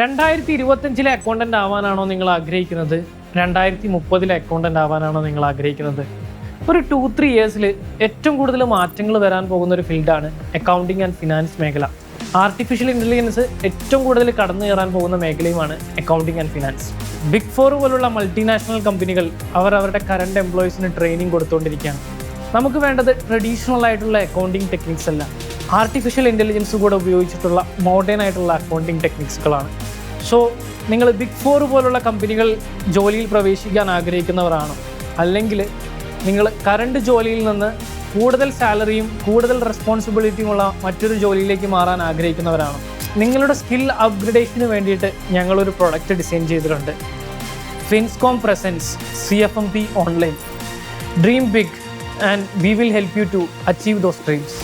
രണ്ടായിരത്തി ഇരുപത്തഞ്ചിലെ അക്കൗണ്ടന്റ് ആവാനാണോ നിങ്ങൾ ആഗ്രഹിക്കുന്നത്? രണ്ടായിരത്തി മുപ്പതിലെ അക്കൗണ്ടന്റ് ആവാനാണോ നിങ്ങൾ ആഗ്രഹിക്കുന്നത്? ഒരു ടു ത്രീ ഇയേഴ്സിൽ ഏറ്റവും കൂടുതൽ മാറ്റങ്ങൾ വരാൻ പോകുന്ന ഒരു ഫീൽഡാണ് അക്കൗണ്ടിങ് ആൻഡ് ഫിനാൻസ് മേഖല. ആർട്ടിഫിഷ്യൽ ഇന്റലിജൻസ് ഏറ്റവും കൂടുതൽ കടന്നു കയറാൻ പോകുന്ന മേഖലയുമാണ് accounting and finance big four പോലുള്ള മൾട്ടിനാഷണൽ കമ്പനികൾ അവർ അവരുടെ കറണ്ട് എംപ്ലോയീസിന് ട്രെയിനിങ് കൊടുത്തുകൊണ്ടിരിക്കുകയാണ് നമുക്ക് വേണ്ടത് ട്രഡീഷണൽ ആയിട്ടുള്ള അക്കൗണ്ടിങ് ടെക്നിക്സ് അല്ല. ആർട്ടിഫിഷ്യൽ ഇന്റലിജൻസ് കൂടെ ഉപയോഗിച്ചിട്ടുള്ള മോഡേൺ ആയിട്ടുള്ള അക്കൗണ്ടിങ് ടെക്നിക്സുകളാണ് സോ നിങ്ങൾ ബിഗ് ഫോർ പോലുള്ള കമ്പനികൾ ജോലിയിൽ പ്രവേശിക്കാൻ ആഗ്രഹിക്കുന്നവരാണോ. അല്ലെങ്കിൽ നിങ്ങൾ കറണ്ട് ജോലിയിൽ നിന്ന് കൂടുതൽ സാലറിയും കൂടുതൽ റെസ്പോൺസിബിലിറ്റിയും ഉള്ള മറ്റൊരു ജോലിയിലേക്ക് മാറാൻ ആഗ്രഹിക്കുന്നവരാണോ. നിങ്ങളുടെ സ്കിൽ അപ്ഗ്രഡേഷന് വേണ്ടിയിട്ട് ഞങ്ങളൊരു പ്രൊഡക്റ്റ് ഡിസൈൻ ചെയ്തിട്ടുണ്ട്. Finscom presents C F M P online dream big and we will help you to achieve those dreams